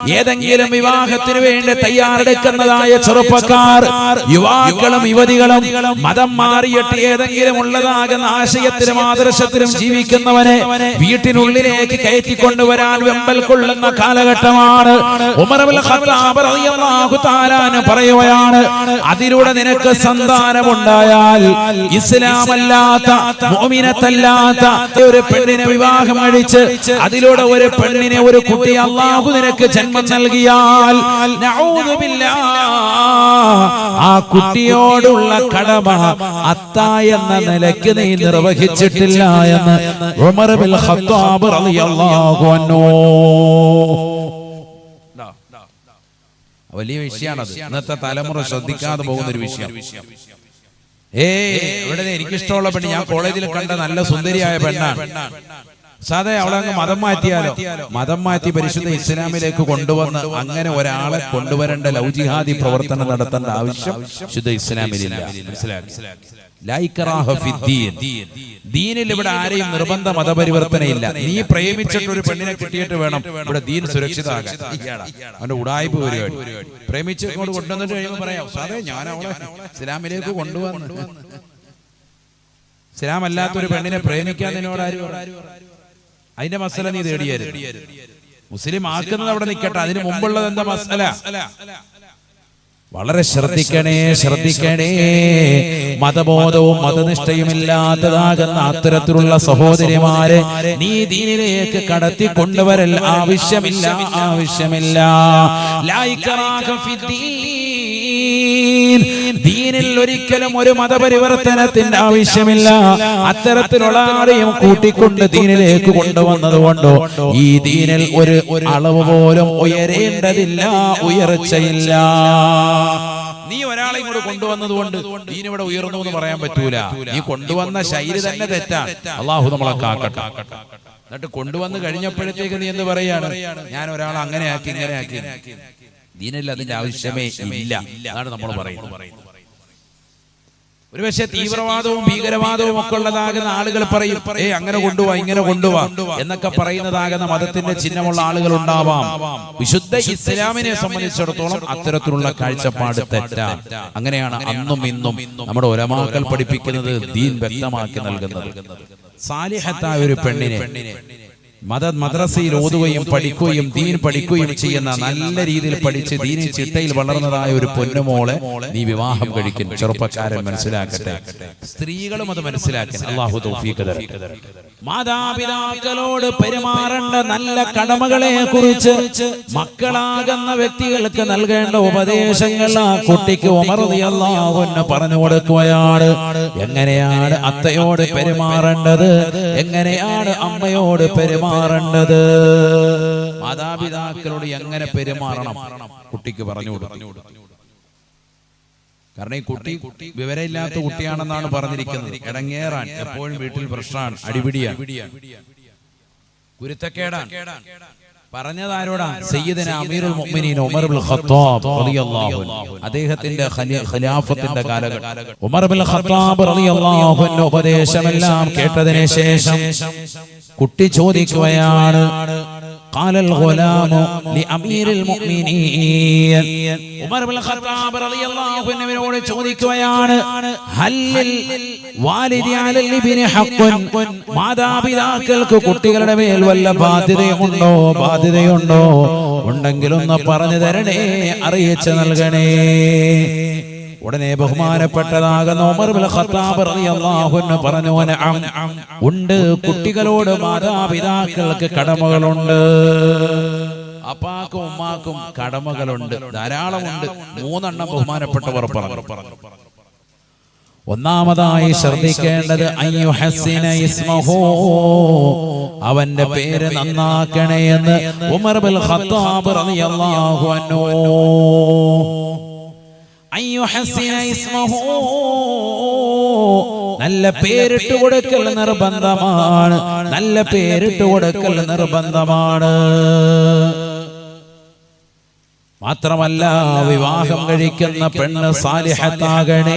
ഏതെങ്കിലും വിവാഹത്തിന് വേണ്ടി തയ്യാറെടുക്കുന്നതായ ചെറുപ്പക്കാർ യുവാക്കളും യുവതികളും മതം മാറിയിട്ട് ഏതെങ്കിലും ഉള്ളതാകുന്ന ആശയത്തിലും ആദർശത്തിലും ജീവിക്കുന്നവനെ വീട്ടിനുള്ളിലേക്ക് കയറ്റി കൊണ്ടുവരാൻ വെമ്പൽ കൊള്ളുന്ന കാലഘട്ടമാണ്. പറയുകയാണ് അതിലൂടെ നിനക്ക് സന്താനമുണ്ടായാൽ ഇസ്ലാമല്ലാത്ത മോമിനത്തല്ലാത്ത ഒരു പെണ്ണിനെ വിവാഹം കഴിച്ച് അതിലൂടെ ഒരു പെണ്ണിനെ ഒരു കുട്ടി അള്ളാഹു നിനക്ക് ജന്മം നൽകിയാൽ നഊദു ബില്ലാഹ്, ആ കുട്ടിയോടുള്ള കടമ അത്ത എന്ന നിലയ്ക്ക് നീ നിർവഹിച്ചിട്ടില്ല എന്ന് ഉമർ ബിൽ ഖത്താബ് റളിയല്ലാഹു അൻഹു. വലിയ വിഷയമാണത്. ഇന്നത്തെ തലമുറ ശ്രദ്ധിക്കാതെ പോകുന്ന ഒരു വിഷയം. ഏ ഇവിടെ എനിക്കിഷ്ടമുള്ള പെണ്ണ് ഞാൻ കോളേജിൽ കണ്ട നല്ല സുന്ദരിയായ പെണ്ണാണ്. സാധേ അവളെ അങ്ങ് മതം മാറ്റിയാലോ? മതം മാറ്റി പരിശുദ്ധ ഇസ്ലാമിലേക്ക് കൊണ്ടുവന്ന് അങ്ങനെ ഒരാളെ കൊണ്ടുവരേണ്ട ലൗജിഹാദി പ്രവർത്തനം നടത്തേണ്ട ആവശ്യം ശുദ്ധ ഇസ്ലാമിലില്ല. ദീനിൽ ഇവിടെ ആരെയും നിർബന്ധ മതപരിവർത്തനയില്ല. നീ പ്രേമിച്ചിട്ട് ഒരു പെണ്ണിനെ കിട്ടിയിട്ട് വേണം. ഇവിടെ ദീൻ സുരക്ഷിതമാകാൻ. അവന്റെ ഉടായ്പ പരിപാടി പ്രേമിച്ച് കൊണ്ടുവന്നിട്ട് കഴിയുമ്പോൾ പറയാം സാറേ ഞാൻ അവളെ ഇസ്ലാമിലേക്ക് കൊണ്ടുവന്നു. ഇസ്ലാം അല്ലാത്ത ഒരു പെണ്ണിനെ പ്രേമിക്കാൻ നിന്നോട് ആരും? അതിന്റെ മസല നീ തേടിയായിരുന്നു. മുസ്ലിം ആക്കുന്നത് അവിടെ നിൽക്കട്ടെ അതിന് മുമ്പുള്ളത് എന്താ മസല? വളരെ ശ്രദ്ധിക്കണേ ശ്രദ്ധിക്കണേ മതബോധവും മതനിഷ്ഠയും ഇല്ലാത്തതാകുന്ന അത്തരത്തിലുള്ള സഹോദരിമാരെ നീ ദീനിലേക്ക് കടത്തി കൊണ്ടുവരൽ ആവശ്യമില്ല ആവശ്യമില്ല ലാ ഇക്റാഹ ഫിദ്ദീൻ. ദീനിൽ ഒരിക്കലും ഒരു മതപരിവർത്തനത്തിന്റെ ആവശ്യമില്ല. അത്തരത്തിലുള്ള ആരെയും കൂട്ടിക്കൊണ്ട് ദീനിലേക്ക് കൊണ്ടുവന്നത് കൊണ്ടോ? ഈ ദീനിൽ ഒരു അളവ് പോലും ഉയരേണ്ടതില്ല ഉയർച്ചയില്ല. നീ ഒരാളെ ഇങ്ങോട്ട് കൊണ്ടുവന്നത് കൊണ്ട് നീ ഇവിടെ ഉയർന്നു എന്ന് പറയാൻ പറ്റൂല. നീ കൊണ്ടുവന്ന ശൈലി തന്നെ തെറ്റാ. അള്ളാഹു നമ്മളെ കാക്കട്ടെ. എന്നിട്ട് കൊണ്ടുവന്ന് കഴിഞ്ഞപ്പോഴത്തേക്ക് നീ എന്ത് പറയാണ്? ഞാൻ ഒരാളെ അങ്ങനെ ആക്കി ഇങ്ങനെ ആക്കി ദീനിൽ അതിന്റെ ആവശ്യമേ ഇല്ല അതാണ് നമ്മൾ പറയുന്നത്. ഒരുപക്ഷെ തീവ്രവാദവും ഭീകരവാദവും ഒക്കെ ഉള്ളതാകുന്ന ആളുകൾ പറയും ഏ അങ്ങനെ കൊണ്ടുപോവാ ഇങ്ങനെ കൊണ്ടുപോവാ എന്നൊക്കെ പറയുന്നതാകുന്ന മതത്തിന്റെ ചിഹ്നമുള്ള ആളുകൾ ഉണ്ടാവാം വിശുദ്ധ ഇസ്ലാമിനെ സംബന്ധിച്ചിടത്തോളം അത്തരത്തിലുള്ള കാഴ്ചപ്പാട് തെറ്റാ. അങ്ങനെയാണ് അന്നും ഇന്നും നമ്മുടെ ഒരമാക്കൾ പഠിപ്പിക്കുന്നത് ദീൻ വ്യക്തമാക്കി നൽകുന്നത്. സാലിഹത്തായ ഒരു പെണ്ണിനെ മത മദ്രസയിൽ ഓതുകയും പഠിക്കുകയും ദീൻ പഠിക്കുകയും ചെയ്യുന്ന നല്ല രീതിയിൽ പഠിച്ച് ദീനി ചിട്ടയിൽ വളർന്നതായ ഒരു പൊന്നുമോളെ നീ വിവാഹം കഴിക്കും. ചെറുപ്പക്കാരൻ മനസ്സിലാക്കട്ടെ. സ്ത്രീകളും അത് മനസ്സിലാക്കട്ടെ. അള്ളാഹു തൗഫീഖ്. മാതാപിതാക്കളോട് പെരുമാറേണ്ട നല്ല കടമകളെ കുറിച്ച് മക്കളാകുന്ന വ്യക്തികൾക്ക് നൽകേണ്ട ഉപദേശങ്ങൾ ആ കുട്ടിക്ക് ഉമർതി അള്ളാഹുന്ന് പറഞ്ഞു കൊടുക്കുകയാണ്. എങ്ങനെയാണ് അത്തയോട് പെരുമാറേണ്ടത്? എങ്ങനെയാണ് അമ്മയോട് പെരുമാറേണ്ടത്? മാതാപിതാക്കളോട് എങ്ങനെ പെരുമാറണം? കുട്ടിക്ക് പറഞ്ഞു കൊടുക്കും കാരണം ഈ കുട്ടി വിവരമില്ലാത്ത കുട്ടിയാണെന്നാണ് പറഞ്ഞിരിക്കുന്നത്. ഇടങ്ങേറാൻ എപ്പോഴും വീട്ടിൽ പ്രശ്നമാണ്. അടിപിടിയാണ്. കുരുത്തക്കേടാണ്. പറഞ്ഞതാരോടാ? സയ്യിദന അമീറുൽ മുഅ്മിനീൻ ഉമർ ഖത്താബ് റളിയല്ലാഹു അദ്ദേഹത്തിന്റെ ഖിലാഫത്തിന്റെ കാലഘട്ടം. ഉമർ ഖത്താബ് റളിയല്ലാഹു അൻഹു ഉപദേശമെല്ലാം കേട്ടതിനു ശേഷം കുട്ടി ചോദിക്കുകയാണ് قال الغلام لأمير المؤمنين ഉമർ ഇബ്നുൽ ഖത്താബ് റളിയല്ലാഹു അൻഹുവിനോട് ചോദിക്കുകയാണ് ഹല്ലിൽ വാലിദി അലൽ ഇബ്നി ഹഖ്ഖുൻ മാതാപിതാക്കൾക്ക് കുട്ടികളുടെ മേൽ വല്ല ബാധ്യതയുണ്ടോ ബാധ്യതയുണ്ടോ ഉണ്ടെങ്കിലൊന്ന് പറഞ്ഞു തരണേ അറിയിച്ചു നൽകണേ ഉടനെ ബഹുമാനപ്പെട്ടതാകുന്ന പറഞ്ഞു ഉണ്ട് കുട്ടികളോട് മാതാപിതാക്കൾക്ക് കടമകളുണ്ട്. അപ്പാക്കും ഉമ്മാക്കും കടമകളുണ്ട്. ധാരാളമുണ്ട്. മൂന്നെണ്ണം ബഹുമാനപ്പെട്ടവർ പറഞ്ഞു. ഒന്നാമതായി ശ്രദ്ധിക്കേണ്ടത് അവന്റെ പേര് നന്നാക്കണേ എന്ന് ഉമർ ബിൽ ഖത്താബ് റളിയല്ലാഹു അൻഹു. നല്ല പേരിട്ട് കൊടുക്കൽ നിർബന്ധമാണ്. നല്ല പേരിട്ട് കൊടുക്കൽ നിർബന്ധമാണ്. മാത്രമല്ല വിവാഹം കഴിക്കുന്ന പെണ്ണ് സാലിഹത്താകണേ.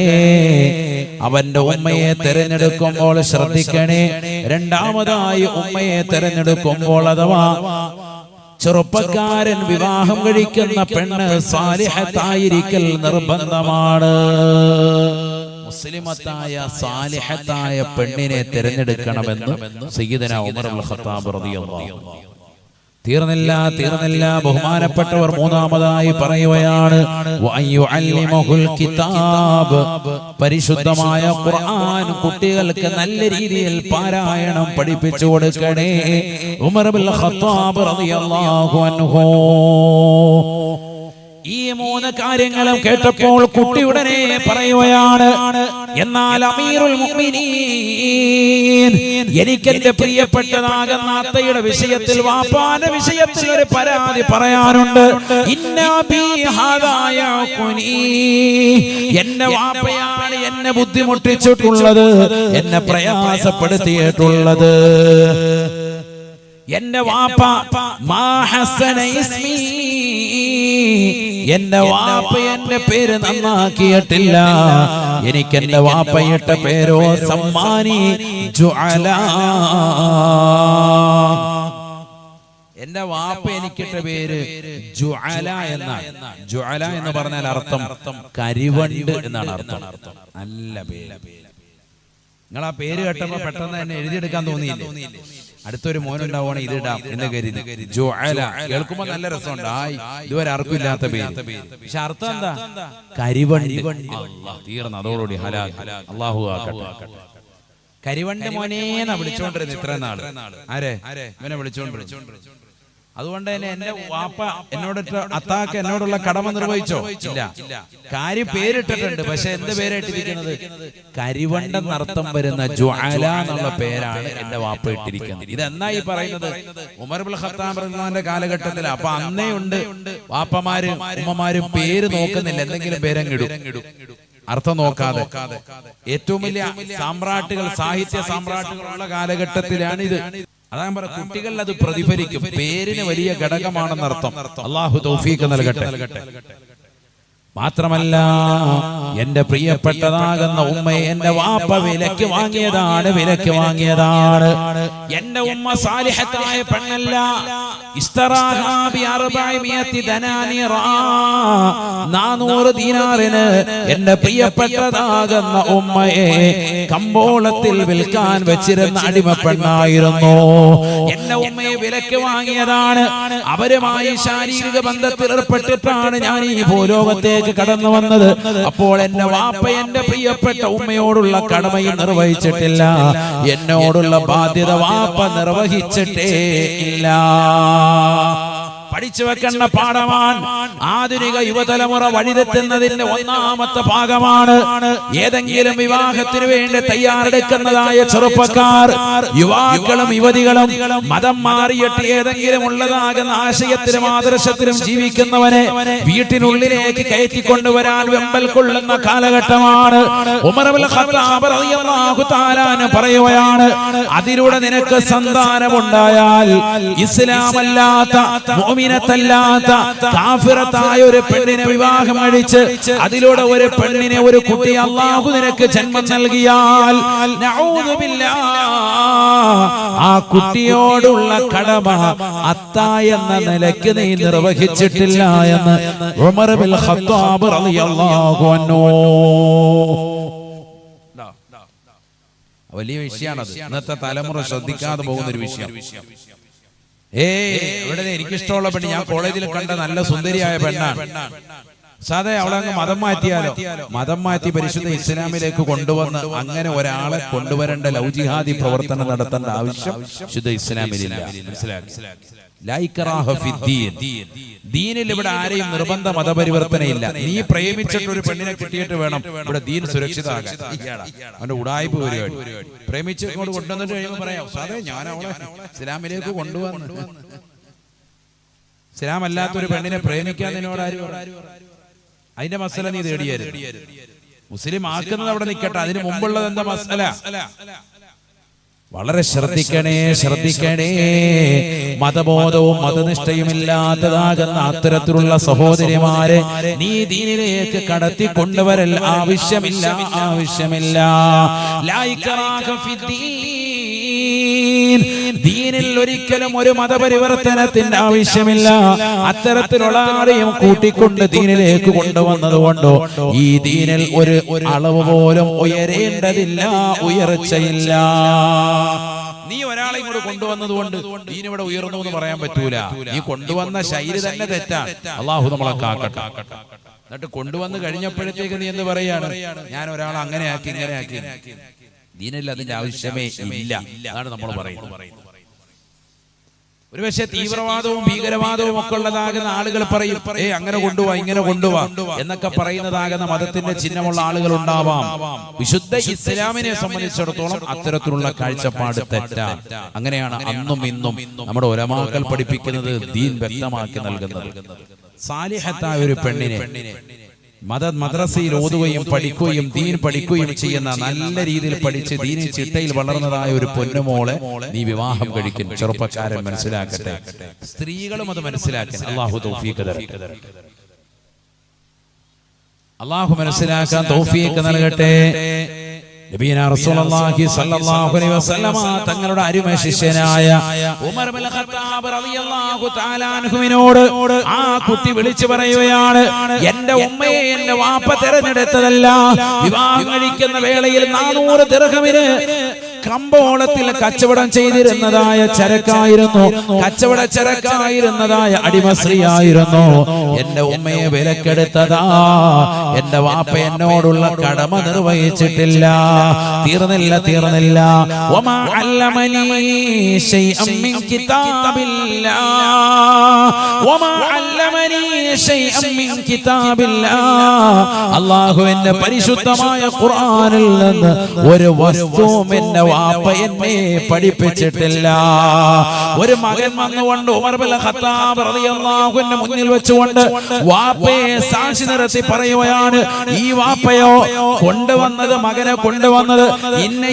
അവന്റെ ഉമ്മയെ തിരഞ്ഞെടുക്കുമ്പോൾ ശ്രദ്ധിക്കണേ. രണ്ടാമതായി ഉമ്മയെ തിരഞ്ഞെടുക്കുമ്പോൾ അഥവാ ചെറുപ്പക്കാരൻ വിവാഹം കഴിക്കുന്ന പെണ്ണ് സാലിഹത്തായിരിക്കൽ നിർബന്ധമാണ്. മുസ്ലിമത്തായ സാലിഹത്തായ പെണ്ണിനെ തിരഞ്ഞെടുക്കണമെന്ന് സയ്യിദന ഉമർ ഖത്താബ് റളിയല്ലാഹു അൻഹു തീർന്നില്ല തീർന്നില്ല ബഹുമാനപ്പെട്ടവർ മൂന്നാമതായി പറയുകയാണ് കിതാബ്. പരിശുദ്ധമായ ഖുർആൻ കുട്ടികൾക്ക് നല്ല രീതിയിൽ പാരായണം പഠിപ്പിച്ചു കൊടുക്കണേ. ഉമർ ഖത്താബ് റളിയല്ലാഹു അൻഹു. ഈ മൂന്ന് കാര്യങ്ങളും കേട്ടപ്പോൾ കുട്ടി ഉടനെ പറയുകയാണ് എന്നാൽ അമീറുൽ മുഅ്മിനീൻ എനിക്ക് എന്റെ പ്രിയപ്പെട്ടതാകുന്ന അത്തയുടെ വിഷയത്തിൽ വാപ്പാന്റെ വിഷയത്തിൽ ഒരു പരാതി പറയാനുണ്ട്. എന്നെ വാപ്പയാണ് എന്നെ ബുദ്ധിമുട്ടിച്ചിട്ടുള്ളത് എന്നെ പ്രയാസപ്പെടുത്തിയിട്ടുള്ളത് എന്റെ വാപ്പ മാ ഹസന ഇസ്മീ. എന്റെ വാപ്പ എന്റെ പേര് നന്നാക്കിയിട്ടില്ല. എനിക്ക് എന്റെ വാപ്പയിട്ട പേരോ സമ്മാനി എന്റെ വാപ്പ എനിക്കിട്ട പേര് ജുഅല എന്നാണ്. ജുഅല എന്ന് പറഞ്ഞാൽ അർത്ഥം കരിവണ്ട് എന്നാണ് അർത്ഥം. നല്ല പേര്. നിങ്ങൾ ആ പേര് കേട്ടപ്പോ പെട്ടെന്ന് തന്നെ എഴുതിയെടുക്കാൻ തോന്നിയില്ലേ? അടുത്തൊരു മോനുണ്ടാവുകയാണ് ഇത് ഇടാം എന്ന് കരുതി. ജുഅല. കേൾക്കുമ്പോ നല്ല രസമുണ്ട്. ആയി ഇതുവരെ ആർക്കും ഇല്ലാത്ത പേര്. പക്ഷെ അർത്ഥം എന്താ? കരിവണ്ടി. തീർന്ന അതോടുകൂടി അള്ളാഹു ആക്കട്ടെ. മോനേന വിളിച്ചോണ്ടിരുന്നു ഇത്ര നാൾ ആരെ? ഇവനെ വിളിച്ചോണ്ടിരുന്നു. അതുകൊണ്ട് തന്നെ എന്റെ വാപ്പ എന്നോട് അത്താക്ക് എന്നോടുള്ള കടമ നിർവഹിച്ചോ? ഇല്ല. കാര്യം പേരിട്ടിട്ടുണ്ട്. പക്ഷെ എന്ത് പേരായിട്ടിരിക്കുന്നത് നർത്തം വരുന്ന ജ്വാല എന്നുള്ള പേരാണ് എന്റെ വാപ്പ ഇട്ടിരിക്കുന്നത്. ഇതെന്നാ ഈ പറയുന്നത്? ഉമർ ബുൽ ഖത്താബ് റഹ്മാന്റെ കാലഘട്ടത്തിൽ അപ്പൊ അന്നേ ഉണ്ട് വാപ്പമാരും ഉമ്മമാരും പേര് നോക്കുന്നില്ല. എന്തെങ്കിലും പേരങ്ങിടും അർത്ഥം നോക്കാതെ. ഏറ്റവും വലിയ സാമ്രാട്ടുകൾ സാഹിത്യ സാമ്രാട്ടുകളുള്ള കാലഘട്ടത്തിലാണ് ഇത് അതാ ഞാൻ കുട്ടികളിൽ അത് പ്രതിഫലിക്കും. പേരിന് വലിയ ഘടകമാണെന്നർത്ഥം. അള്ളാഹു തൗഫീഖ് നൽകട്ടെ. മാത്രമല്ല എന്റെ പ്രിയപ്പെട്ടതാകുന്ന ഉമ്മയെ എന്റെ വാപ്പ വിലക്ക് വാങ്ങിയതാണ് വിലക്ക് വാങ്ങിയതാണ്. എന്റെ ഉമ്മ സാലിഹത്തായ പെണ്ണല്ല. എന്റെ പ്രിയപ്പെട്ടതാകുന്ന ഉമ്മയെ കമ്പോളത്തിൽ വിൽക്കാൻ വെച്ചിരുന്ന അടിമ പെണ്ണായിരുന്നു എന്റെ ഉമ്മയെ വിലക്ക് വാങ്ങിയതാണ്. അവരുമായി ശാരീരിക ബന്ധത്തിൽ ഏർപ്പെട്ടിട്ടാണ് ഞാൻ ഈ ഭൂലോകത്തേക്ക് കടന്നു വന്നത്. അപ്പോൾ എന്റെ വാപ്പ എന്റെ പ്രിയപ്പെട്ട ഉമ്മയോടുള്ള കടമയും നിർവഹിച്ചിട്ടില്ല. എന്നോടുള്ള ബാധ്യത വാപ്പ നിർവഹിച്ചിട്ടേ ഇല്ല. Ah. പഠിച്ചു വെക്കേണ്ട പാഠമാണ് ആധുനിക യുവതലമുറ വഴിതെറ്റുന്നതിന്റെ ഒന്നാമത്തെ ഭാഗമാണ് ഏതെങ്കിലും വിവാഹത്തിന് വേണ്ടി തയ്യാറെടുക്കുന്നതായ ചെറുപ്പക്കാർ യുവാക്കളും യുവതികളും മതം മാറിയിട്ട് ഏതെങ്കിലും ഉള്ളതാകുന്ന ആശയത്തിലും ആദർശത്തിലും ജീവിക്കുന്നവനെ വീട്ടിനുള്ളിലേക്ക് കയറ്റിക്കൊണ്ടുവരാൻ വെമ്പൽ കൊള്ളുന്ന കാലഘട്ടമാണ്. പറയുകയാണ് അതിലൂടെ നിനക്ക് സന്താനമുണ്ടായാൽ ഇസ്ലാമല്ലാത്ത മുഅ്മിനത്തല്ലാത്ത കാഫിറത്തായ ഒരു പെണ്ണിനെ വിവാഹം കഴിച്ച് അതിലൂടെ ഒരു പെണ്ണിനെ ഒരു കുട്ടി അള്ളാഹു നിനക്ക് ജന്മം നൽകിയാൽ ആ കുട്ടിയോടുള്ള കടമ അത്ത എന്ന നിലയ്ക്ക് നീ നിർവഹിച്ചിട്ടില്ല എന്ന് ഉമർ ബിൽ ഖത്താബ് റളിയല്ലാഹു അൻഹു. വലിയ വിഷയമാണ് ഇന്നത്തെ തലമുറ ശ്രദ്ധിക്കാതെ പോകുന്ന ഒരു വിഷയം. ഏ ഇവിടെ എനിക്കിഷ്ടമുള്ള പെണ്ണ്? ഞാൻ കോളേജിൽ കണ്ട നല്ല സുന്ദരിയായ പെണ്ണാണ്. സാധേ അവളെ അങ്ങ് മതം മാറ്റിയാലോ? മതം മാറ്റി പരിശുദ്ധ ഇസ്ലാമിലേക്ക് കൊണ്ടുവന്ന് അങ്ങനെ ഒരാളെ കൊണ്ടുവരേണ്ട ലൗജിഹാദി പ്രവർത്തനം നടത്തേണ്ട ആവശ്യം ശുദ്ധ ഇസ്ലാമിലില്ല. മനസ്സിലാക്കി. ദീനിൽ ഇവിടെ ആരെയും നിർബന്ധ മതപരിവർത്തനയില്ല. നീ പ്രേമിച്ചിട്ട് ഒരു പെണ്ണിനെ കിട്ടിയിട്ട് വേണം. ഇവിടെ ദീൻ സുരക്ഷിതമാകാൻ. അവന്റെ ഉടായ്പ പരിപാടി പ്രേമിച്ച് ഇങ്ങോട്ട് കൊണ്ടുവന്നിട്ട് കഴിയുമ്പോൾ പറയാം സാറേ ഞാൻ അവളെ ഇസ്ലാമിലേക്ക് കൊണ്ടുവന്നു. ഇസ്ലാം അല്ലാത്ത ഒരു പെണ്ണിനെ പ്രേമിക്കാൻ നിന്നോട് ആരും? അതിന്റെ മസല നീ തേടിയായിരുന്നു. മുസ്ലിം ആക്കുന്നത് അവിടെ നിൽക്കട്ടെ. അതിന് മുമ്പുള്ളത് എന്താ മസല? വളരെ ശ്രദ്ധിക്കണേ ശ്രദ്ധിക്കണേ മതബോധവും മതനിഷ്ഠയും ഇല്ലാത്തതാകുന്ന അത്തരത്തിലുള്ള സഹോദരിമാരെ നീ ദീനിലേക്ക് കടത്തി കൊണ്ടുവരൽ ആവശ്യമില്ല ആവശ്യമില്ല ലാ ഇക്റാഹ ഫിദ്ദീൻ. ദീനിൽ ഒരിക്കലും ഒരു മതപരിവർത്തനത്തിന്റെ ആവശ്യമില്ല. അത്തരത്തിലുള്ള ആരെയും കൂട്ടിക്കൊണ്ട് ദീനിലേക്ക് കൊണ്ടുവന്നത് കൊണ്ടോ ഈ ദീനിൽ ഒരു അളവ് പോലും ഉയരേണ്ടതില്ല ഉയർച്ചയില്ല. നീ ഒരാളെ ഇങ്ങോട്ട് കൊണ്ടുവന്നത് കൊണ്ട് ഇവിടെ ഉയർന്നു എന്ന് പറയാൻ പറ്റൂല. നീ കൊണ്ടുവന്ന ശൈലി തന്നെ തെറ്റാ അള്ളാഹു നമ്മളെ കാക്കട്ടെ. എന്നിട്ട് കൊണ്ടുവന്ന് കഴിഞ്ഞപ്പോഴത്തേക്ക് നീ എന്ത് പറയാണ്? ഞാൻ ഒരാളെ അങ്ങനെ ആക്കി ഇങ്ങനെ ആക്കി ദീനല്ല അതിന്റെ ആവശ്യമേ ഇല്ല. അതാണ് നമ്മൾ പറയുന്നത്. ഒരുപക്ഷെ തീവ്രവാദവും ഭീകരവാദവും ഒക്കെ ഉള്ളതാകുന്ന ആളുകൾ പറയും ഏ അങ്ങനെ കൊണ്ടുപോവാ ഇങ്ങനെ കൊണ്ടുപോവാ എന്നൊക്കെ പറയുന്നതാകുന്ന മതത്തിന്റെ ചിഹ്നമുള്ള ആളുകൾ ഉണ്ടാവാം വിശുദ്ധ ഇസ്ലാമിനെ സംബന്ധിച്ചിടത്തോളം അത്തരത്തിലുള്ള കാഴ്ചപ്പാട് തെറ്റാ. അങ്ങനെയാണ് അന്നും ഇന്നും നമ്മുടെ ഒരമാക്കൽ പഠിപ്പിക്കുന്നത് ദീൻ വ്യക്തമാക്കി നൽകുന്നത്. സാലിഹത്തായ ഒരു പെണ്ണിനെ മത മദ്രസയിൽ ഓതുകയും പഠിക്കുകയും ദീൻ പഠിക്കുകയും ചെയ്യുന്ന നല്ല രീതിയിൽ പഠിച്ച് ദീനിൽ ചിട്ടയിൽ വളർന്നതായ ഒരു പൊന്നുമോളെ നീ വിവാഹം കഴിക്കും. ചെറുപ്പക്കാരൻ മനസ്സിലാക്കട്ടെ. സ്ത്രീകളും അത് മനസ്സിലാക്കട്ടെ അള്ളാഹു തൗഫീഖ് അള്ളാഹു മനസ്സിലാക്കാൻ തൗഫീഖ് നൽകട്ടെ. തങ്ങളുടെ അരുമ ശിഷ്യനായ ഉമർ ഇബ്നുൽ ഖത്താബ് റളിയല്ലാഹു തആല അൻഹുവിനോട് ആ കുട്ടി വിളിച്ചു പറയുകയാണ് എന്റെ ഉമ്മയെ എന്റെ വാപ്പ തെരഞ്ഞെടുത്തതല്ല വിവാഹം കഴിക്കുന്ന വേളയിൽ 400 ദിർഹമിന് കമ്പോളത്തിൽ കച്ചവടം ചെയ്തിരുന്നതായ ചരക്കായിരുന്നു. കച്ചവട ചരക്കായിരുന്നതായ അടിമശ്രീയായിരുന്നു. എന്റെ ഉമ്മയെ വിലക്കെടുത്തതാ. എന്റെ വാപ്പ എന്നോടുള്ള കടമ നിർവഹിച്ചിട്ടില്ല. തീർന്നില്ല തീർന്നില്ല. അള്ളാഹു എന്റെ പരിശുദ്ധമായ ഖുർആനിൽ നിന്ന് ഒരു വസ്തുവും എന്റെ വാപ്പ എന്നെ പഠിപ്പിച്ചിട്ടില്ല. ഒരു മകൻ വന്നുകൊണ്ട് മുന്നിൽ വെച്ചുകൊണ്ട് വാപ്പയെ സാക്ഷി നിരത്തി പറയുകയാണ്. ഈ വാപ്പയോ കൊണ്ടുവന്നത് മകനെ കൊണ്ടുവന്നത് ഇന്ന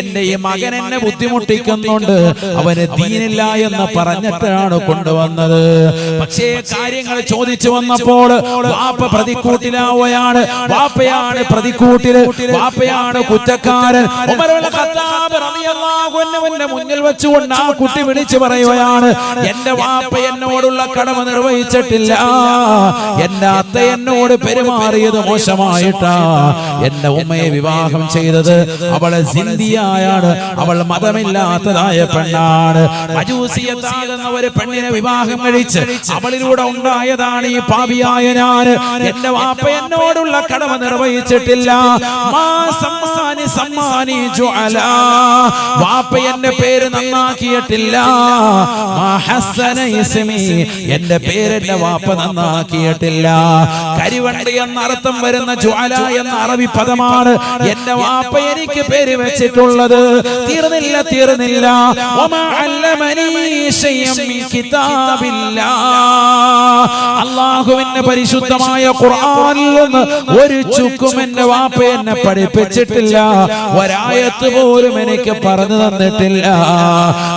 എന്റെ ഈ മകൻ എന്നെ ബുദ്ധിമുട്ടിക്കുന്നുണ്ട്. അവന് ദീനില്ല എന്ന് പറഞ്ഞിട്ടാണ് കൊണ്ടുവന്നത്. പക്ഷേ കാര്യങ്ങൾ ചോദിച്ചു വന്നപ്പോൾ വാപ്പ പ്രതിക്കൂട്ടിലാവുകയാണ്. വാപ്പയാണ് പ്രതിക്കൂട്ടിൽ വാപ്പയാണ് കുറ്റക്കാരൻ. റളിയല്ലാഹു അൻഹുവിന്റെ മുന്നിൽ വെച്ചുകൊണ്ട് ആ കുട്ടി വിളിച്ചു പറയുകയാണ് എന്റെ വാപ്പ എന്നോടുള്ള കടമ നിർവഹിച്ചിട്ടില്ല. എന്റെ അത്ത എന്നോട് പെരുമാറിയത് മോശമായിട്ടാ. എന്റെ ഉമ്മയെ വിവാഹം ചെയ്തത് അവളെ സിന്ധിയായാണ്. അവൾ മതമില്ലാത്തതായ പെണ്ണാണ്. ഒരു പെണ്ണിനെ വിവാഹം കഴിച്ച് അവളിലൂടെ ഉണ്ടായതാണ് ഈ പാപിയായ ഞാൻ എന്റെ വാപ്പ എന്നോടുള്ള കടമ നിർവഹിച്ചിട്ടില്ല. മാ സമ്മാനി സമ്മാനി ജുഅല. വാപ്പ എന്റെ പേര് നന്നാക്കിയിട്ടില്ല. എന്റെ പേര് എന്റെ വാപ്പ നന്നാക്കിയിട്ടില്ല. കരിവണ്ടി എന്ന അർത്ഥം വരുന്ന ജ്വാല എന്ന അറബി പദമാണ് എന്റെ വാപ്പ എനിക്ക് പേര് വെച്ചിട്ടുള്ളത് തീർന്നില്ല തീർന്നില്ല അള്ളാഹുവിന്റെ പരിശുദ്ധമായ ഖുർആനിൽ നിന്ന് ഒരു ചുക്കും എന്റെ വാപ്പ എന്നെ പഠിപ്പിച്ചിട്ടില്ല ഒരായത്ത് പോലും എനിക്ക് പറഞ്ഞു തന്നിട്ടില്ല.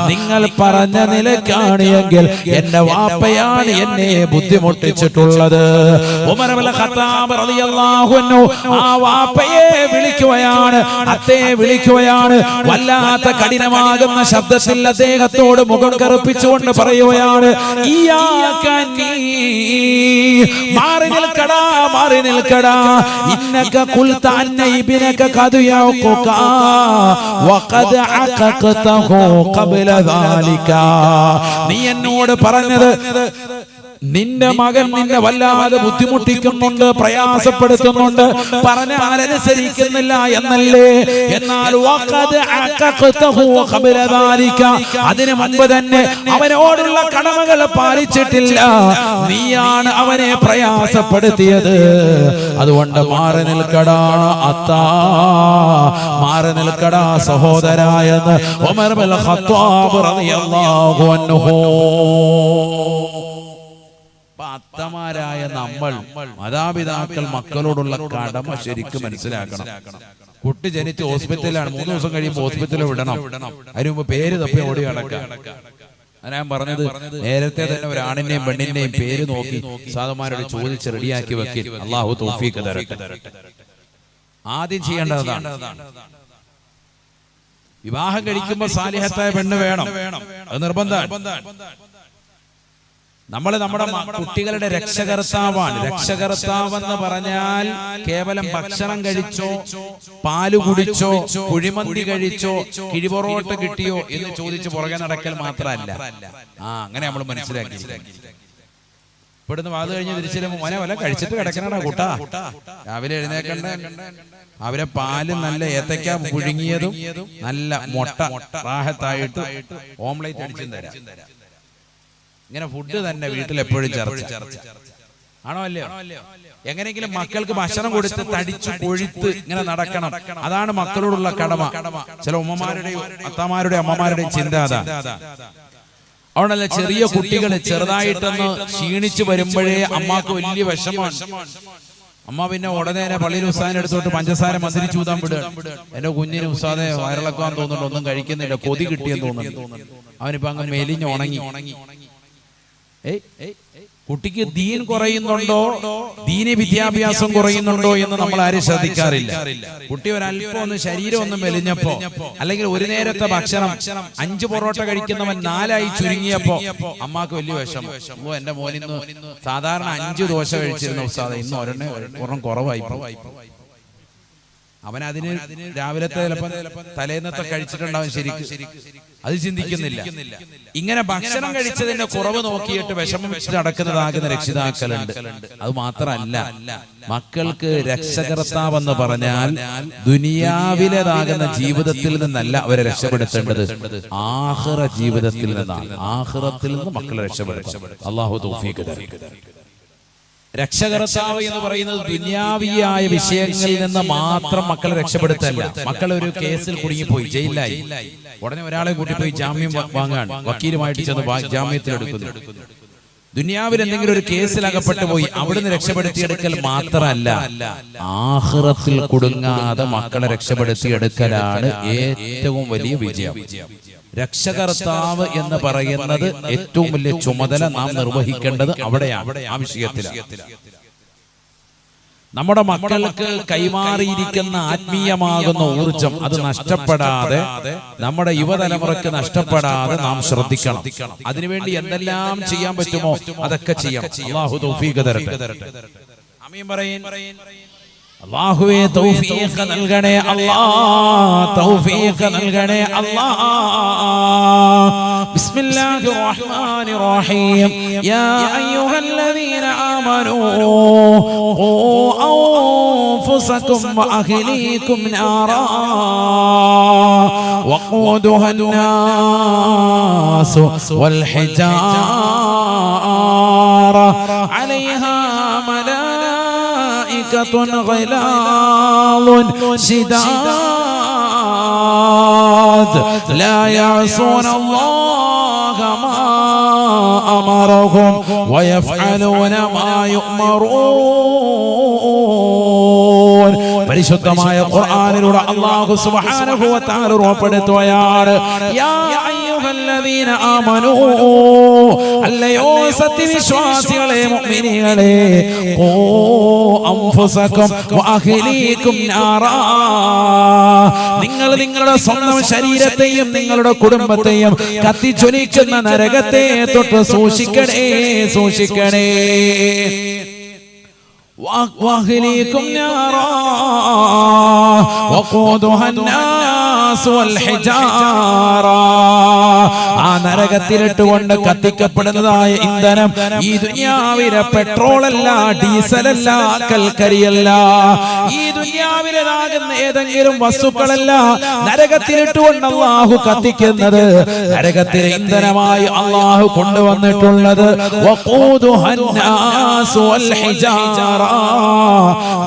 നിങ്ങൾ പറഞ്ഞ നിലക്കാണ് എങ്കിൽ എന്റെ വാപ്പയാണ് എന്നെ ബുദ്ധിമുട്ടിച്ചിട്ടുള്ളത്. ആ വാപ്പയെ വിളിക്കുകയാണ് അത്തയെ വിളിക്കുകയാണ് വല്ലാത്ത കഠിനമാകുന്ന ശബ്ദത്തിൽ അദ്ദേഹത്തോട് മുഖം കറുപ്പിച്ചുകൊണ്ട് പറയുകയാണ് മാറി നിൽക്കടാ മാറി നിൽക്കടാ ഇന്നക ഖുൽത അന്ന ഇബ്നക يعقك وقد വഖദ് അഖഖതഹു ഖബ്ല ദാലിക നീ എന്നോട് പറഞ്ഞത് നിന്റെ മകൻ നിന്നെ വല്ലാതെ ബുദ്ധിമുട്ടിക്കുന്നുണ്ട് പ്രയാസപ്പെടുത്തുന്നുണ്ട്. പറഞ്ഞാൽ അനുസരിക്കുന്നില്ല എന്നല്ലേ? എന്നാൽ അതിനു മുൻപ് തന്നെ അവനോടുള്ള കടമകൾ പാലിച്ചിട്ടില്ല. നീയാണ് അവനെ പ്രയാസപ്പെടുത്തിയത്. അതുകൊണ്ട് മാറി നിൽക്കടാ അത്താ. മാറി നിൽക്കടാ സഹോദരായെന്ന് ബിൻ ഖത്താബ് റളിയല്ലാഹു അൻഹു. അത്തമാരായ നമ്മൾ മാതാപിതാക്കൾ മക്കളോടുള്ള കടമ ശരിക്കും മനസ്സിലാക്കണം. കുട്ടി ജനിച്ച് ഹോസ്പിറ്റലിലാണ് മൂന്ന് ദിവസം കഴിയുമ്പോൾ ഹോസ്പിറ്റലിൽ വിടണം. അതിന് മുമ്പ് പേര് തപ്പി ഓടി കിടക്കാം ഞാൻ പറഞ്ഞത് നേരത്തെ തന്നെ ഒരാണിന്റെയും പെണ്ണിന്റെയും പേര് നോക്കി സാധുമാരോട് ചോദിച്ച് റെഡിയാക്കി വെക്കി. അള്ളാഹു തോഫീക്ക് തരട്ടെ. ആദ്യം ചെയ്യേണ്ടതാണ് വിവാഹം കഴിക്കുമ്പോൾ സാലിഹത്തായ പെണ്ണ് വേണം. അത് നിർബന്ധമാണ് നമ്മൾ നമ്മുടെ കുട്ടികളുടെ രക്ഷകർത്താവാണ്. രക്ഷകർത്താവെന്ന് പറഞ്ഞാൽ കേവലം ഭക്ഷണം കഴിച്ചോ പാൽ കുടിച്ചോ കുഴിമന്തി കഴിച്ചോ കിഴിപൊറോട്ട കിട്ടിയോ എന്ന് ചോദിച്ച് പുറകെ നടക്കൽ മാത്രമല്ല. ആ അങ്ങനെ നമ്മൾ മനസ്സിലാക്കി ഇവിടുന്ന് വാത് കഴിഞ്ഞ് തിരിച്ചു മോനെ വല്ല കഴിച്ചിട്ട് കിടക്കണടാ കൂട്ടാ. രാവിലെ എഴുന്നേക്കണ്ട അവരെ പാൽ നല്ല ഏത്തക്ക പുഴുങ്ങിയതും നല്ല മുട്ട റാഹത്തായിട്ട് ഓംലേറ്റ് അടിച്ചും തരാം. ഇങ്ങനെ ഫുഡ് തന്നെ വീട്ടിൽ എപ്പോഴും ചർച്ച. ആണോ അല്ലയോ? എങ്ങനെയെങ്കിലും മക്കൾക്ക് ഭക്ഷണം കൊടുത്ത് തടിച്ചു കൊഴുത്ത് ഇങ്ങനെ നടക്കണം. അതാണ് മക്കളോടുള്ള കടമ. ചില ഉമ്മമാരുടെയും അത്തമാരുടെയും അമ്മമാരുടെയും ചിന്ത അതാ അതുകൊണ്ടല്ല ചെറിയ കുട്ടികൾ ചെറുതായിട്ടൊന്ന് ക്ഷീണിച്ചു വരുമ്പോഴേ അമ്മയ്ക്ക് വലിയ വിഷമാണ് അമ്മ പിന്നെ ഉടനെ തന്നെ പള്ളിയിൽ ഉസ്താദിനെ എടുത്തോട്ട് പഞ്ചസാര മന്ത്രി ചൂതാൻ വിടുക എന്റെ കുഞ്ഞിന് ഉസ്താദെ വയറിളക്കാൻ തോന്നുന്നുണ്ട്. ഒന്നും കഴിക്കുന്നില്ല. കൊതി കിട്ടിയെന്ന് തോന്നുന്നു അവനിപ്പോ അങ്ങ് മെലിഞ്ഞ് ഉണങ്ങി. ഏയ് കുട്ടിക്ക് ദീൻ കുറയുന്നുണ്ടോ? ദീനി വിദ്യാഭ്യാസം കുറയുന്നുണ്ടോ എന്ന് നമ്മൾ ആരും ശ്രദ്ധിക്കാറില്ല. കുട്ടി ഒരല്പം ഒന്ന് ശരീരം ഒന്ന് മെലിഞ്ഞപ്പോ അല്ലെങ്കിൽ ഒരു നേരത്തെ ഭക്ഷണം അഞ്ച് പൊറോട്ട കഴിക്കുന്നവൻ നാലായി ചുരുങ്ങിയപ്പോ അമ്മാക്ക് വലിയ വിഷമം. ഓ എന്റെ മോനിന്ന് സാധാരണ അഞ്ച് ദോശ കഴിച്ചിരുന്ന ഉസ്താദ. ഇന്ന് ഒരെണ്ണ ഒരെണ്ണം കുറവായി. അവൻ അതിന് രാവിലത്തെ ചിലപ്പോൾ തലേന്നത്തെ കഴിച്ചിട്ടുണ്ടാവും ശരിക്കും. അത് ചിന്തിക്കുന്നില്ല. ഇങ്ങനെ ഭക്ഷണം കഴിച്ചതിന്റെ കുറവ് നോക്കിയിട്ട് വിഷമം വെച്ച് നടക്കുന്നതാകുന്ന രക്ഷിതാക്കളുണ്ട്. അത് മാത്രമല്ല മക്കൾക്ക് രക്ഷകർത്താവെന്ന് പറഞ്ഞാൽ ദുനിയാവിലേതാകുന്ന ജീവിതത്തിൽ നിന്നല്ല അവരെ രക്ഷപ്പെടുത്തേണ്ടത്. ആഹ്റ ജീവിതത്തിൽ നിന്നാണ്. ആഹ്റത്തിൽ നിന്ന് മക്കളെ രക്ഷപ്പെടുത്തും അള്ളാഹു തരട്ടെ. രക്ഷകർത്താവ് എന്ന് പറയുന്നത് ദുന്യാവിയായ വിഷയങ്ങളിൽ നിന്ന് മാത്രം മക്കളെ രക്ഷപ്പെടുത്തല്ല. മക്കൾ ഒരു കേസിൽ കുടുങ്ങിപ്പോയി ജയിലിലായി. ഉടനെ ഒരാളെ കൂട്ടിപ്പോയി ജാമ്യം വാങ്ങാണ് വാങ്ങാൻ വക്കീലുമായിട്ട് ചെന്ന് ജാമ്യത്തിൽ എടുക്കുന്നു. ദുനിയാവിൽ എന്തെങ്കിലും ഒരു കേസിൽ അകപ്പെട്ടു പോയി അവിടുന്ന് രക്ഷപ്പെടുത്തിയെടുക്കൽ മാത്രമല്ല ആഹ്റത്തിൽ കുടുങ്ങാതെ മക്കളെ രക്ഷപ്പെടുത്തിയെടുക്കലാണ് ഏറ്റവും വലിയ വിജയം. രക്ഷകർത്താവ് എന്ന് പറയുന്നത് ഏറ്റവും വലിയ ചുമതല നാം നിർവഹിക്കേണ്ടത് അവിടെയാണ് ആ വിഷയത്തിലാണ്. നമ്മുടെ മക്കൾക്ക് കൈമാറിയിരിക്കുന്ന ആത്മീയമാകുന്ന ഊർജം അത് നഷ്ടപ്പെടാതെ നമ്മുടെ യുവതലമുറയ്ക്ക് നഷ്ടപ്പെടാതെ നാം ശ്രദ്ധിക്കണം. അതിനുവേണ്ടി എന്തെല്ലാം ചെയ്യാൻ പറ്റുമോ? അതൊക്കെ ചെയ്യാം. അള്ളാഹു തൗഫീഖ് തരട്ടെ. അമീൻ പറയൻ. അള്ളാഹുവേ തൗഫീഖ് നൽകണേ അല്ലാ തൗഫീഖ് നൽകണേ അല്ലാ ബിസ്മില്ലാഹിർ റഹ്മാനിർ റഹീം യാ അയ്യുഹല്ലദീന ആമനൂ ഖൂ അൻഫുസകും വഅഹ്ലീകും നാറാ وقودها الناس والحجارة عليها ملائكة غلاظ شداد لا يعصون الله ما أمرهم ويفعلون ما يؤمرون പരിശുദ്ധമായ ഖുർആനിലൂടെ അല്ലാഹു സുബ്ഹാനഹു വ തആല ഉറപ്പെടുത്തുകയാണ് യാ അയ്യുഹല്ലദീന ആമനൂ. അല്ലയോ സത്യവിശ്വാസികളെ മുഅ്മിനീകളെ ഖൂ അൻഫുസകും വഅഹ്ലീകും നാറാ. നിങ്ങൾ നിങ്ങളുടെ സ്വന്തം ശരീരത്തെയും നിങ്ങളുടെ കുടുംബത്തെയും കത്തിച്ചൊലിക്കുന്ന നരകത്തെ തൊട്ട് സൂക്ഷിക്കണേ സൂക്ഷിക്കണേ. വാഹ്ലീകും നാറാ. وقودها الناس والحجارة ആ നരകത്തിലിട്ടുകൊണ്ട് കത്തിക്കപ്പെടുന്നതായ ഇന്ധനം ഈ ദുനിയാവിലെ പെട്രോളല്ല ഡീസലല്ല കൽക്കരിയല്ല ഈ ദുനിയാവിലാകുന്ന ഏതെങ്കിലും വസ്തുക്കളല്ല നരകത്തിലിട്ടുകൊണ്ട് അള്ളാഹു കത്തിക്കുന്നത് നരകത്തിലെ ഇന്ധനമായി അള്ളാഹു കൊണ്ടുവന്നിട്ടുള്ളത് വഖൂദുഹാ الناس والحجارة.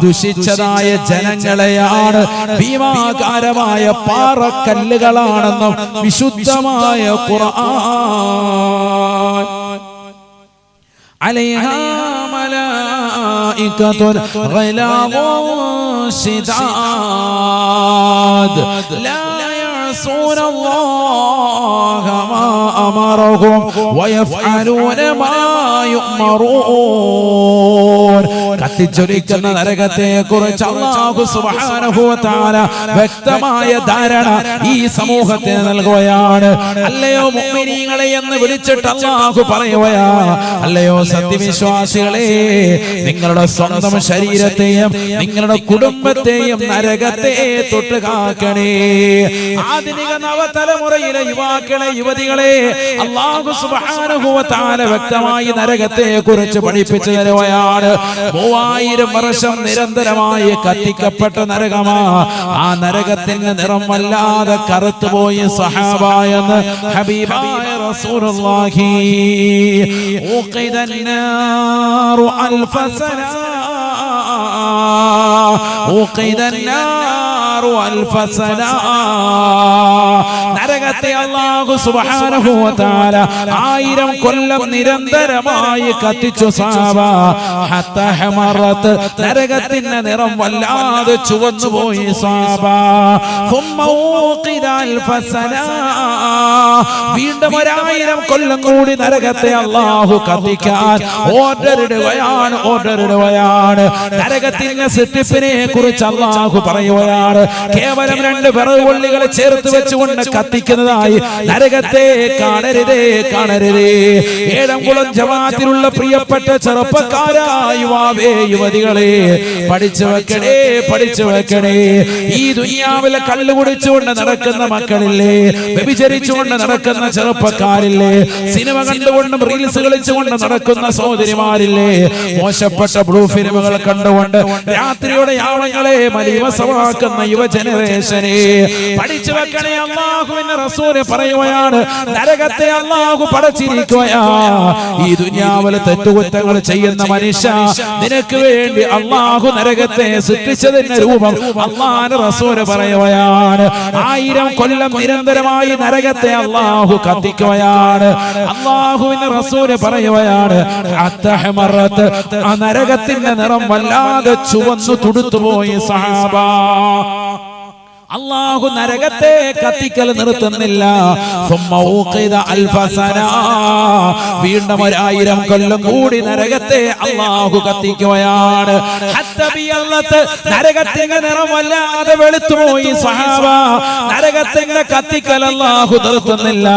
ദുഷിച്ചതായ ജനങ്ങളെയാണ് ഭീമാകാരമായ പാറക്കല്ലുകളാണെന്നും വിശുദ്ധമായ ഖുർആൻ عليها ملائكة غلاظ شداد لا يعصون الله ما أمرهم ويفعلون ما കത്തിച്ചൊരിക്കുന്ന നരകത്തെ കുറിച്ച് അള്ളാഹു സുബാനുഭവത്താല വ്യക്തമായ ധാരണ ഈ സമൂഹത്തെ നൽകുകയാണ്. അല്ലയോ മുഅ്മിനീങ്ങളെ എന്ന് വിളിച്ചിട്ട് അള്ളാഹു പറയുകയാ. അല്ലയോ സത്യവിശ്വാസികളെ നിങ്ങളുടെ സ്വന്തം ശരീരത്തെയും നിങ്ങളുടെ കുടുംബത്തെയും നരകത്തെ തൊട്ട് കാക്കണേ. ആധുനിക നവതലമുറയിലെ യുവാക്കളെ യുവതികളെ അള്ളാഹു സുബാനുഭവത്താല വ്യക്തമായി നരകത്തെ കുറിച്ച് പഠിപ്പിച്ചു തരുവയാണ് മൂവായിരം വർഷം നിരന്തരമായി കത്തിക്കപ്പെട്ട നരകമാ. ആ നരകത്തിന്റെ നിറം വല്ലാതെ കറുത്തുപോയി സഹാബായെന്ന് ഹബീബായ റസൂലുള്ളാഹി. ألف سنة ഊഖിദ النار ألف سنة നരകത്തെ അല്ലാഹു സുബ്ഹാനഹു വ തആല ആയിരം കൊല്ലം നിരന്തരമായി കത്തിച്ചു സാബ ഹത്ത ഹമറത്ത് നരകത്തിന്റെ നിറം വല്ലാതെ ചുവന്നു പോയി സാബ ثم ഊഖിദ അൽഫ സന വീണ്ടും ഒരായിരം കൊല്ലം കൂടി നരകത്തെ അല്ലാഹു കത്തിക്കാൻ ഓർഡർ ഇടുകയാണ് ഓർഡർ ഇടുകയാണ് നരകത്തിന്റെ സൃഷ്ടിപ്പിനെ കുറിച്ച് അള്ളാഹു പറയുകയാണ്. കേവലം രണ്ട് വിറകുകൊള്ളികളെ ചേർത്ത് വെച്ചുകൊണ്ട് കത്തിക്കുന്നതായി നരകത്തെ കാണരുതേ കാണരുതേ. ഏഴംകുളം ജമാത്തിലുള്ള പ്രിയപ്പെട്ട ചെറുപ്പക്കാരായ യുവാവേ യുവതികളെ പഠിച്ചു വെക്കണേ പഠിച്ചു വെക്കണേ. ഈ ദുനിയാവിലെ കള്ളു കുടിച്ചുകൊണ്ട് നടക്കുന്ന മക്കളില്ലേ വ്യഭിചരിച്ചുകൊണ്ട് നടക്കുന്ന ചെറുപ്പക്കാരില്ലേ സിനിമ കണ്ടുകൊണ്ടും റീൽസ് കളിച്ചുകൊണ്ട് നടക്കുന്ന സഹോദരിമാരില്ലേ മോശപ്പെട്ട ബ്ലൂ ഫിലിമുകൾ കണ്ടുകൊണ്ട് രാത്രിയുടെ യാവങ്ങളെ മലിവസമാക്കുന്ന യുവ ജനറേഷനെ പഠിച്ചു വെക്കണേ അള്ളാഹുവിന്റെ റസൂൽ പറയുകയാണ് നരകത്തെ അള്ളാഹു പടച്ചിരിക്കുകയാ. ഈ ദുനിയാവിലെ തെറ്റുകുറ്റങ്ങൾ ചെയ്യുന്ന മനുഷ്യ നിനക്ക് വേണ്ടി അള്ളാഹു നരകത്തെ സൃഷ്ടിച്ചതിന്റെ രൂപം അള്ളാഹ് റസൂൽ പറയുകയാണ്. ആയിരം കൊല്ലം നിരന്തരമായി നരകത്തെ അള്ളാഹു കത്തിക്കുകയാണ്. അള്ളാഹുവിന്റെ റസൂൽ പറയുകയാണ് നരകത്തിന്റെ നിറം വല്ലാതെ ചുവന്നു തുടുത്തുപോയി സഹാബ. അള്ളാഹു നരകത്തെ കത്തിക്കൽ നിർത്തുന്നില്ല. വീണ്ടും ഒരായിരം കൊല്ലം കൂടി നരകത്തെ അള്ളാഹു കത്തിക്കുകയാണ്. നരകത്തിന്റെ നിറം വല്ലാതെ വെളുത്തുപോയി സഹാബ. നരകത്തിന്റെ കത്തിക്കൽ അള്ളാഹു നിർത്തുന്നില്ല.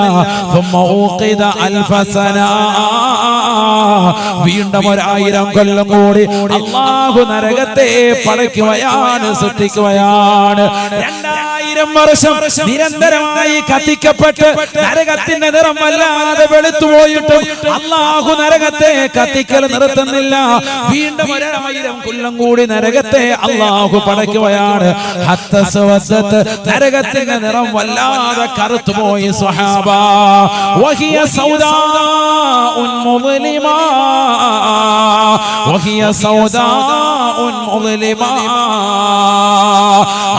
വീണ്ടും ഒരായിരം കൊല്ലം കൂടി അള്ളാഹു നരകത്തെ പടയ്ക്കുകയാണ് സൃഷ്ടിക്കുകയാണ്. രണ്ടാം രണ്ടായിരം വർഷം നിരന്തരമായി കത്തിക്കപ്പെട്ട് നരകത്തിന്റെ നിറം വല്ലാതെ വെളുത്തു പോയിട്ടും അള്ളാഹു നരകത്തെ കത്തിക്കൽ നിർത്തുന്നില്ല. വീണ്ടും ഒരായിരം കൊല്ലം കൂടി നരകത്തെ അള്ളാഹു പടയ്ക്കുകയാണ്. നരകത്തിന്റെ നിറം വല്ലാതെ കറുത്തുപോയി സ്വഹാബ. വഹിയ സൗദാ മുസ്ലിമാ. വഹിയ سوداء مظلمة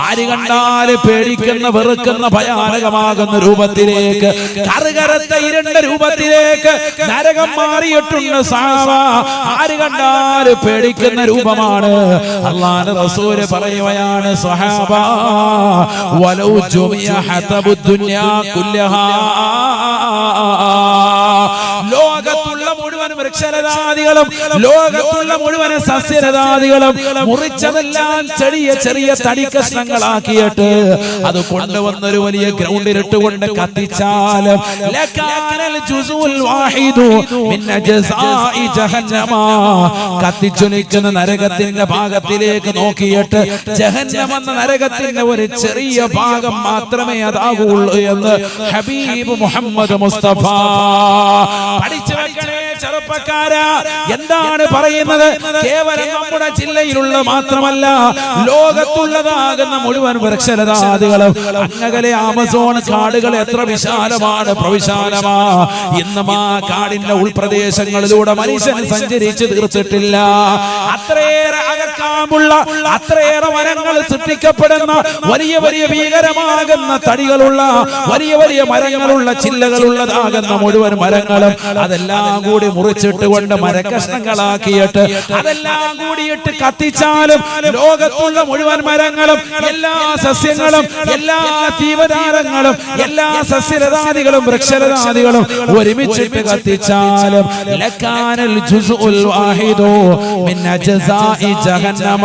ആര് കണ്ടാൽ പേടിക്കുന്ന വെറുക്കുന്ന ഭയാനകമാകുന്ന രൂപത്തിലേക്ക് കറുകറുത്ത ഇരുണ്ട രൂപത്തിലേക്ക് നരകം മാറിയിട്ടുണ്ട് സാവ ആര് കണ്ടാൽ പേടിക്കുന്ന രൂപമാണ്. അള്ളാഹ് റസൂൽ പറയുകയാണ് സഹാബ വലൗ ജുമിയ ഹതബു ദുനിയാ കുല്ലഹാ. വൃക്ഷലതാദികളും ലോകത്തുള്ള മുഴുവൻ സസ്യലതാദികളും മുറിച്ചതെല്ലാം ചെറിയ ചെറിയ തടി കഷ്ണങ്ങളാക്കിയിട്ട് അത് കൊണ്ടുവന്നൊരു വലിയ ഗ്രൗണ്ടിലിട്ട് ഇട്ടുകൊണ്ട് കത്തിച്ചാലും കത്തിച്ചൊലിക്കുന്ന നരകത്തിന്റെ ഭാഗത്തിലേക്ക് നോക്കിയിട്ട് ജഹന്നമെന്ന നരകത്തിന്റെ ഒരു ചെറിയ ഭാഗം മാത്രമേ അതാകുള്ളൂ എന്ന് ഹബീബ് മുഹമ്മദ് മുസ്തഫ പഠിച്ചു വെക്കണേ ചെറുപ്പക്കാരാ. എന്താണ് പറയുന്നത്? കേവലം നമ്മുടെ ജില്ലയിലുള്ള മാത്രമല്ല ലോകത്തുള്ളതാകുന്ന മുഴുവൻ വൃക്ഷലതാദികളും. അങ്ങകലെ ആമസോൺ കാടുകൾ എത്ര വിശാലമാണ് പ്രവിശാലമാ ഇന്നും ആ കാടിന്റെ ഉൾപ്രദേശങ്ങളിലൂടെ മനുഷ്യൻ സഞ്ചരിച്ച് തീർത്തിട്ടില്ല. അത്രയേറെ അകക്കാമ്പുള്ള അത്രയേറെ മരങ്ങൾ സൃഷ്ടിക്കപ്പെടുന്ന വലിയ വലിയ ഭീകരമാകുന്ന തടികളുള്ള വലിയ വലിയ മരങ്ങളുള്ള ചില്ലകളുള്ളതാകുന്ന മുഴുവൻ മരങ്ങളും അതെല്ലാം കൂടി മുറിച്ചിട്ട് കൊണ്ട് മരക്കഷ്ണങ്ങളാക്കിയിട്ട് അതെല്ലാം കൂടിയിട്ട് കത്തിച്ചാലും ലോകത്തുള്ള മുഴുവൻ മരങ്ങളും എല്ലാ സസ്യങ്ങളും എല്ലാ ജീവജാലങ്ങളും എല്ലാ സസ്യലതാദികളും വൃക്ഷലതാദികളും ഒരുമിച്ചിട്ട് കത്തിച്ചാലും ലക്കാനൽ ജുസ്ഉൽ വാഹിദു മിൻ അജ്സാഇ ജഹന്നമ.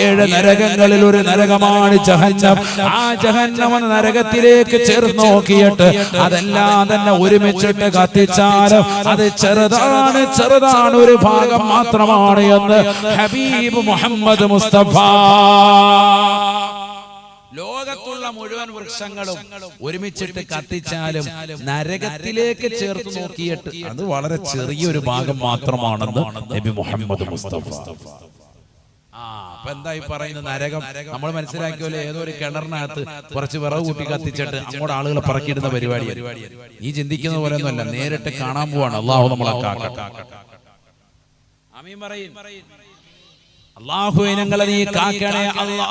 ഏഴ് നരകങ്ങളിൽ ഒരു നരകമാണ് ജഹന്നം. ആ ജഹന്നം എന്ന നരകത്തിലേക്ക് ചേർന്ന് നോക്കിയിട്ട് അതെല്ലാം തന്നെ ഒരുമിച്ചിട്ട് കത്തിച്ചാലും അത് ചെറുതാണ് ചെറുതാണ് ഒരു ഭാഗം മാത്രമാണ് എന്ന് ഹബീബ് മുഹമ്മദ് മുസ്തഫ. ലോകത്തുള്ള മുഴുവൻ വൃക്ഷങ്ങളും ഒരുമിച്ചിട്ട് കത്തിച്ചാലും നരകത്തിലേക്ക് ചേർത്ത് നോക്കിയിട്ട് അത് വളരെ ചെറിയൊരു ഭാഗം മാത്രമാണെന്ന് നബി മുഹമ്മദ് മുസ്തഫ. അപ്പൊ എന്തായി പറയുന്നത് നരകം? നമ്മൾ മനസ്സിലാക്കിയല്ലോ ഏതോ ഒരു കിണറിനകത്ത് കുറച്ച് വിറവ് കൂട്ടി കത്തിച്ചിട്ട് അങ്ങോട്ട് ആളുകളെ പറക്കിയിടുന്ന പരിപാടി ഈ ചിന്തിക്കുന്ന പോലെ ഒന്നുമല്ല നേരിട്ട് കാണാൻ പോവാണ്. അള്ളാഹു നമ്മളെ ഞങ്ങളെ നീ കാക്കണേ. അല്ലാ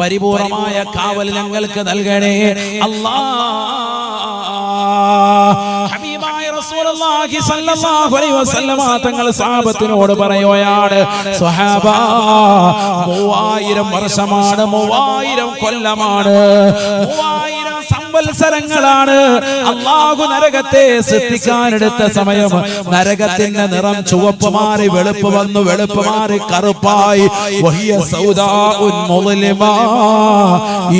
പരിപൂർണമായ കാവൽ ഞങ്ങൾക്ക് നൽകണേ. അല്ലാ തങ്ങൾ സാപത്തിനോട് പറയുകയാണ് സ്വഹാബ മൂവായിരം വർഷമാണ് മൂവായിരം കൊല്ലമാണ് മൂവായിരം സംവത്സരങ്ങളാണ് അള്ളാഹു നരകത്തെ സൃഷ്ടിക്കാനെടുത്ത സമയം നരകത്തിന്റെ നിറം ചുവപ്പ് മാറി വെളുപ്പ് വന്നു വെളുപ്പ് മാറി കറുപ്പായി.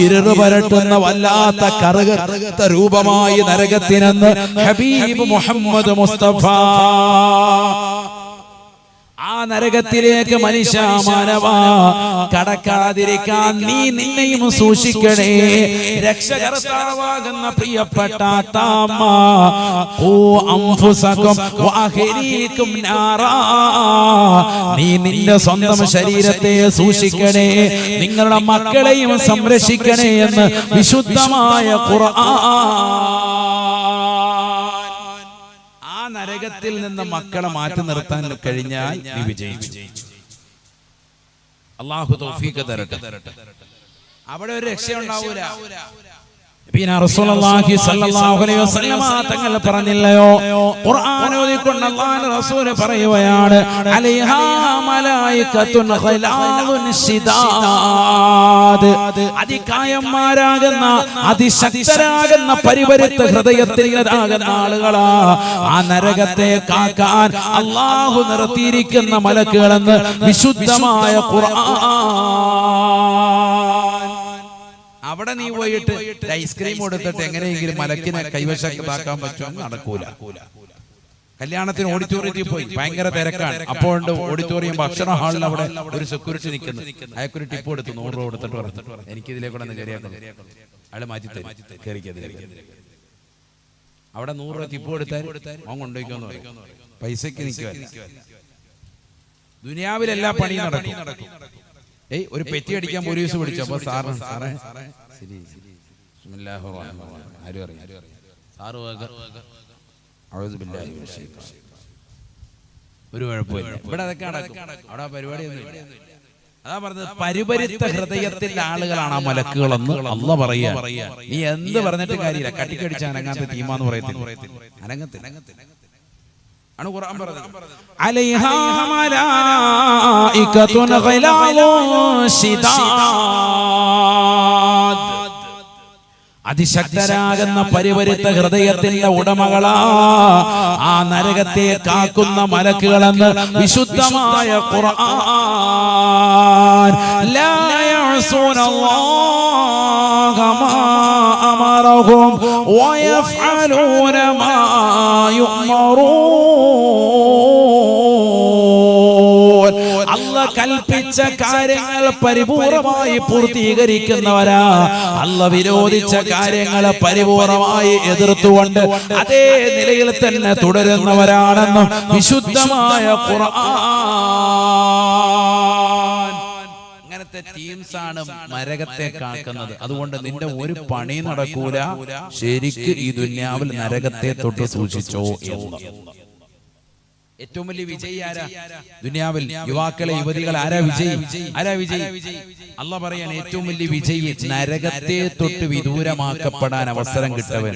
ഇരുൾ പരട്ടുന്ന വല്ലാത്ത കറുകറുത്ത രൂപമായി നരകത്തിനെന്ന് ഹബീബ് മുഹമ്മദ് മുസ്തഫ. ആ നരകത്തിലേക്ക് മനുഷ്യ മാനവ കടക്കാതിരിക്കാൻ നീ നിന്നെയും സൂക്ഷിക്കണേ. രക്ഷകർത്താവാകുന്ന പ്രിയപ്പെട്ട താമ ഓ അംഫുസകും നീ നിന്റെ സ്വന്തം ശരീരത്തെ സൂക്ഷിക്കണേ നിങ്ങളുടെ മക്കളെയും സംരക്ഷിക്കണേ എന്ന് വിശുദ്ധമായ ഖുർആൻ നരകത്തിൽ നിന്ന് മക്കളെ മാറ്റി നിർത്താൻ കഴിഞ്ഞാൽ നീ വിജയിച്ചു. അള്ളാഹു തൗഫീഖ് തരട്ടെ. അവിടെ ഒരു രക്ഷയുണ്ടാവൂല. നബീന റസൂലുള്ളാഹി സ്വല്ലല്ലാഹു അലൈഹി വസല്ലമ തങ്ങൾ പറഞ്ഞില്ലയോ? ഖുർആൻ ഓതിക്കൊണ്ട് അല്ലാഹു റസൂൽ പറയുകയാണ് അലൈഹാ മലായികത്തുൻ ഖലാദുൻ ശിദാദ്. അതികായന്മാരാകുന്ന അതിശക്തരാകുന്ന പരിവരുത്ത ഹൃദയത്തിലാകുന്ന ആളുകളാ. ആ നരകത്തെ കാക്കാൻ അല്ലാഹു നിർത്തിയിരിക്കുന്ന മലക്കുകളെന്ന് വിശുദ്ധമായ ഖുർആൻ അവിടെ നീ പോയിട്ട് ഐസ്ക്രീം കൊടുത്തിട്ട് എങ്ങനെയെങ്കിലും മലക്കിനെ കൈവശമാക്കാൻ പറ്റുമെന്ന് നടക്കൂല. കല്യാണത്തിന് ഓഡിറ്റോറിയത്തിൽ പോയി. ഭയങ്കര തിരക്കാണ്. അപ്പോൾ ഓഡിറ്റോറിയം ഭക്ഷണ ഹാളിൽ അവിടെ ഒരു സെക്യൂരിറ്റി നിൽക്കുന്നു അയാൾക്കൊരു ടിപ്പ് കൊടുത്തു നൂറ് രൂപ കൊടുത്തിട്ട് പറഞ്ഞു. എനിക്ക് ഇതിലേക്കൂടെ കയറിയാൽ അയാൾ മാറ്റി കയറിക്കത് അവിടെ നൂറ് രൂപ ടിപ്പ് കൊടുത്താൽ അവൻ കൊണ്ടുപോയിക്കോന്ന് പറയും. പൈസക്ക് നിൽക്കുക ദുനിയാവിൽ എല്ലാ പണിയും നടക്കും. ഏയ് ഒരു പെറ്റി അടിക്കാൻ പോലീസ് പിടിച്ചു അപ്പൊ സാറിന് സാറേ. ആരും അറിയാം സാറ് ഒരു കുഴപ്പമില്ല. ഇവിടെ അതൊക്കെ നടക്കും. അവിടെ പരിപാടി അതാ പറഞ്ഞത് പരിപരിത്ത ഹൃദയത്തിന്റെ ആളുകളാണ് ആ മലക്കുകളെന്ന് അല്ല പറയാ. നീ എന്ത് പറഞ്ഞിട്ട് കാര്യമില്ല. കട്ടിക്കടിച്ച് അനങ്ങാത്ത തീമാന്ന് പറയത്തില്ല. അനങ്ങത്തില്ല. ആണ് ഖുർആൻ പറഞ്ഞത് അലൈഹാ മലായികത്തുൻ ഗിലാലു ശിദാദ് അതിശക്തരാകുന്ന പരിവരുത്ത ഹൃദയത്തിന്റെ ഉടമകളാ. ആ നരകത്തെ കാക്കുന്ന മലക്കുകളെന്ന് വിശുദ്ധമായ ഖുർആൻ. ലാ മാ അമറഹും വയഫ്അലൂന മാ യുഅ്മറൂൻ. കൽപ്പിച്ച കാര്യങ്ങൾ പരിപൂർണമായി പൂർത്തീകരിക്കുന്നവരാ. അല്ല വിരോധിച്ച കാര്യങ്ങൾ പരിപൂർണമായി എതിർത്തുകൊണ്ട് അതേ നിലയിൽ തന്നെ തുടരുന്നവരാണെന്നും വിശുദ്ധമായ അങ്ങനത്തെ ടീംസ് ആണ് നരകത്തെ കാക്കുന്നത്. അതുകൊണ്ട് നിന്റെ ഒരു പണി നടക്കൂല. ശരിക്ക് ഈ ദുന്യാവിൽ നരകത്തെ തൊട്ട് സൂക്ഷിച്ചോ എന്ന്. ഏറ്റവും വലിയ വിജയി ആരാ? ദുനിയാവിൽ യുവാക്കളെ യുവതികൾ ആരാ വിജയി? ആരാ വിജയി? അല്ല പറയാൻ ഏറ്റവും വലിയ വിജയി നരകത്തെ തൊട്ട് വിദൂരമാക്കപ്പെടാൻ അവസരം കിട്ടവൻ.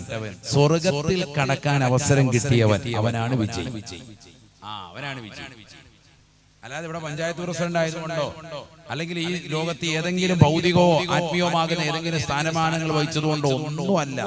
സ്വർഗത്തിൽ കടക്കാൻ അവസരം കിട്ടിയവൻ അവനാണ് വിജയി. ആ അവനാണ് വിജയി. അല്ലാതെ ഇവിടെ പഞ്ചായത്ത് പ്രസിഡന്റ് ആയതുകൊണ്ടോ? അല്ലെങ്കിൽ ഈ ലോകത്ത് ഏതെങ്കിലും ഭൗതികമോ ആത്മീയമാകുന്ന ഏതെങ്കിലും സ്ഥാനമാനങ്ങൾ വഹിച്ചതുകൊണ്ടോ ഒന്നുമല്ല.